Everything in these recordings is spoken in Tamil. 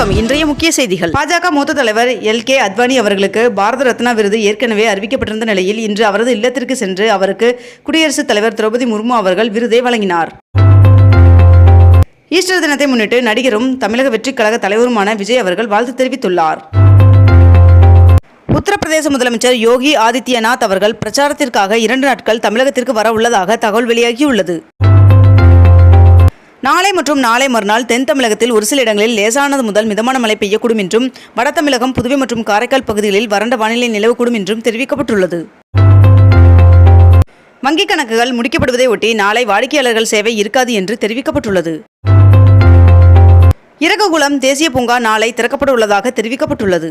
வணக்கம். இன்றைய முக்கிய செய்திகள். பாஜக மூத்த தலைவர் எல். கே. அத்வானி அவர்களுக்கு பாரத ரத்னா விருது ஏற்கனவே அறிவிக்கப்பட்டிருந்த நிலையில் இன்று அவரது இல்லத்திற்கு சென்று அவருக்கு குடியரசுத் தலைவர் திரௌபதி முர்மு அவர்கள் விருதை வழங்கினார். ஈஸ்டர் தினத்தை முன்னிட்டு நடிகரும் தமிழக வெற்றிக் கழக தலைவருமான விஜய் அவர்கள் வாழ்த்து தெரிவித்துள்ளார். உத்தரப்பிரதேச முதலமைச்சர் யோகி ஆதித்யநாத் அவர்கள் பிரச்சாரத்திற்காக இரண்டு நாட்கள் தமிழகத்திற்கு வர உள்ளதாக தகவல் வெளியாகியுள்ளது. நாளை மற்றும் நாளை மறுநாள் தென் தமிழகத்தில் ஒரு சில இடங்களில் லேசானது முதல் மிதமான மழை பெய்யக்கூடும் என்றும் வட தமிழகம் புதுவை மற்றும் காரைக்கால் பகுதிகளில் வறண்ட வானிலை நிலவக்கூடும் என்றும் தெரிவிக்கப்பட்டுள்ளது. வங்கிக் கணக்குகள் முடிக்கப்படுவதை ஒட்டி நாளை வாடிக்கையாளர்கள் சேவை இருக்காது என்று தெரிவிக்கப்பட்டுள்ளது. இறகுகுளம் தேசிய பூங்கா நாளை திறக்கப்பட உள்ளதாக தெரிவிக்கப்பட்டுள்ளது.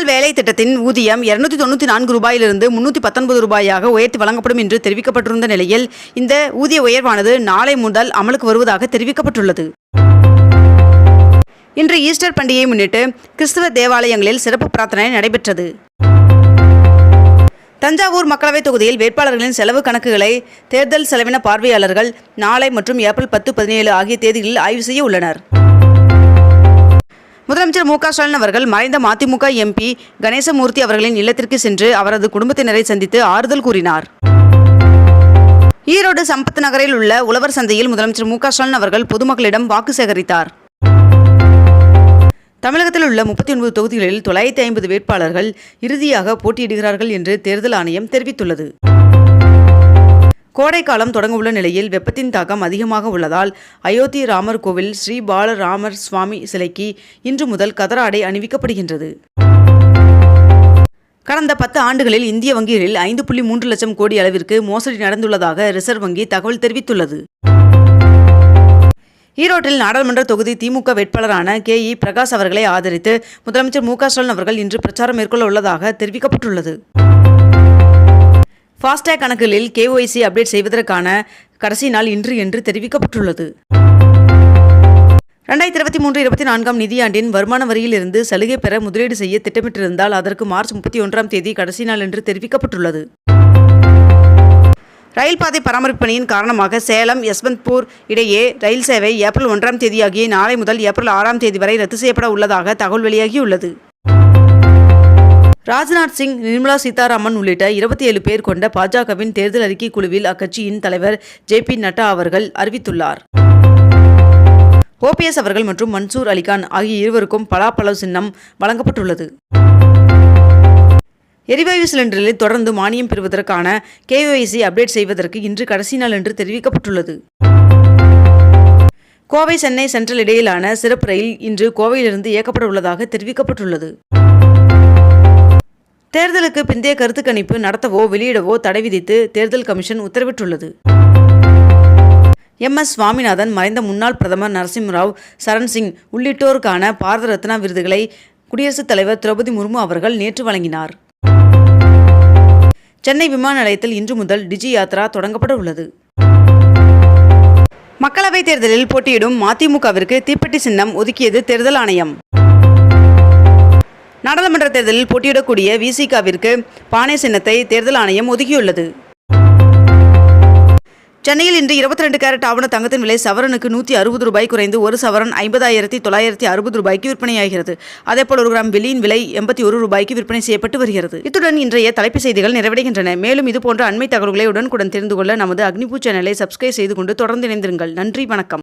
நூறு நாள் வேலை திட்டத்தின் ஊதியம் இருநூத்தி தொண்ணூற்றி நான்கு ரூபாயிலிருந்து முன்னூற்றி பத்தொன்பது ரூபாயாக உயர்த்தி வழங்கப்படும் என்று தெரிவிக்கப்பட்டிருந்த நிலையில் இந்த ஊதிய உயர்வானது நாளை முதல் அமலுக்கு வருவதாக தெரிவிக்கப்பட்டுள்ளது. இன்று ஈஸ்டர் பண்டிகையை முன்னிட்டு கிறிஸ்தவ தேவாலயங்களில் சிறப்பு பிரார்த்தனை நடைபெற்றது. தஞ்சாவூர் மக்களவைத் தொகுதியில் வேட்பாளர்களின் செலவு கணக்குகளை தேர்தல் செலவின பார்வையாளர்கள் நாளை மற்றும் ஏப்ரல் பத்து பதினேழு ஆகிய தேதிகளில் ஆய்வு செய்ய உள்ளனர். முதலமைச்சர் மு க ஸ்டாலின் அவர்கள் மறைந்த மதிமுக எம்பி கணேசமூர்த்தி அவர்களின் இல்லத்திற்கு சென்று அவரது குடும்பத்தினரை சந்தித்து ஆறுதல் கூறினார். ஈரோடு சம்பத் நகரில் உள்ள உழவர் சந்தையில் முதலமைச்சர் மு க ஸ்டாலின் அவர்கள் பொதுமக்களிடம் வாக்கு சேகரித்தார். தமிழகத்தில் உள்ள முப்பத்தி ஒன்பது தொகுதிகளில் தொள்ளாயிரத்தி ஐம்பது வேட்பாளர்கள் இறுதியாக போட்டியிடுகிறார்கள் என்று தேர்தல் ஆணையம் தெரிவித்துள்ளது. கோடைக்காலம் தொடங்கவுள்ள நிலையில் வெப்பத்தின் தாக்கம் அதிகமாக உள்ளதால் அயோத்தி ராமர் கோவில் ஸ்ரீ பாலராமர் சுவாமி சிலைக்கு இன்று முதல் கதராடை அணிவிக்கப்படுகின்றது. கடந்த பத்து ஆண்டுகளில் இந்திய வங்கிகளில் ஐந்து புள்ளி மூன்று லட்சம் கோடி அளவிற்கு மோசடி நடந்துள்ளதாக ரிசர்வ் வங்கி தகவல் தெரிவித்துள்ளது. ஈரோட்டில் நாடாளுமன்ற தொகுதி திமுக வேட்பாளரான கே இ பிரகாஷ் அவர்களை ஆதரித்து முதலமைச்சர் மு க ஸ்டாலின் அவர்கள் இன்று பிரச்சாரம் மேற்கொள்ள உள்ளதாக தெரிவிக்கப்பட்டுள்ளது. ஃபாஸ்டேக் கணக்குகளில் கேஒய்சி அப்டேட் செய்வதற்கான கடைசி நாள் இன்று என்று தெரிவிக்கப்பட்டுள்ளது. ரெண்டாயிரத்தி இருபத்தி மூன்று இருபத்தி நான்காம் நிதியாண்டின் வருமான வரியில் இருந்து சலுகை பெற முதலீடு செய்ய திட்டமிட்டிருந்தால் அதற்கு மார்ச் முப்பத்தி ஒன்றாம் தேதி கடைசி நாள் என்று தெரிவிக்கப்பட்டுள்ளது. ரயில் பாதை பராமரிப்பு பணியின் காரணமாக சேலம் யஸ்வந்த்பூர் இடையே ரயில் சேவை ஏப்ரல் ஒன்றாம் தேதியாகிய நாளை முதல் ஏப்ரல் ஆறாம் தேதி வரை ரத்து செய்யப்பட உள்ளதாக தகவல் வெளியாகியுள்ளது. ராஜ்நாத் சிங் நிர்மலா சீதாராமன் உள்ளிட்ட இருபத்தி ஏழு பேர் கொண்ட பாஜகவின் தேர்தல் அறிக்கை குழுவில் அக்கட்சியின் தலைவர் ஜே பி நட்டா அவர்கள் அறிவித்துள்ளார். ஓபிஎஸ் அவர்கள் மற்றும் மன்சூர் அலிகான் ஆகிய இருவருக்கும் பலாப்பழ சின்னம் வழங்கப்பட்டுள்ளது. எரிவாயு சிலிண்டரில் தொடர்ந்து மானியம் பெறுவதற்கான கேஒய்சி அப்டேட் செய்வதற்கு இன்று கடைசி நாள் என்று தெரிவிக்கப்பட்டுள்ளது. கோவை சென்னை சென்ட்ரல் இடையிலான சிறப்பு ரயில் இன்று கோவையிலிருந்து இயக்கப்பட உள்ளதாக தெரிவிக்கப்பட்டுள்ளது. தேர்தலுக்கு பிந்தைய கருத்து கணிப்பு நடத்தவோ வெளியிடவோ தடை விதித்து தேர்தல் கமிஷன் உத்தரவிட்டுள்ளது. எம். எஸ். சுவாமிநாதன் மறைந்த முன்னாள் பிரதமர் நரசிம்மராவ் சரண் சிங் உள்ளிட்டோருக்கான பாரத ரத்னா விருதுகளை குடியரசுத் தலைவர் திரௌபதி முர்மு அவர்கள் நேற்று வழங்கினார். சென்னை விமான நிலையத்தில் இன்று முதல் டிஜி யாத்ரா தொடங்கப்பட உள்ளது. மக்களவைத் தேர்தலில் போட்டியிடும் மதிமுகவிற்கு தீப்பெட்டி சின்னம் ஒதுக்கியது தேர்தல் ஆணையம். நாடாளுமன்ற தேர்தலில் போட்டியிடக்கூடிய விசிகாவிற்கு பானை சின்னத்தை தேர்தல் ஆணையம் ஒதுக்கியுள்ளது. சென்னையில் இன்று இருபத்தி ரெண்டு கேரட் ஆவண தங்கத்தின் விலை சவரனுக்கு நூற்றி அறுபது ரூபாய் குறைந்து ஒரு சவரன் ஐம்பதாயிரத்தி தொள்ளாயிரத்தி அறுபது ரூபாய்க்கு விற்பனையாகிறது. அதேபோல் ஒரு கிராம் வெளியின் விலை எண்பத்தி ஒரு ரூபாய்க்கு விற்பனை செய்யப்பட்டு வருகிறது. இத்துடன் இன்றைய தலைப்புச் செய்திகள் நிறைவடைகின்றன. மேலும் இதுபோன்ற அண்மை தகவல்களை உடனுக்குடன் தெரிந்து கொள்ள நமது அக்னிபூ சேனலை சப்ஸ்கிரைப் செய்து கொண்டு தொடர்ந்து இணைந்திருங்கள். நன்றி வணக்கம்.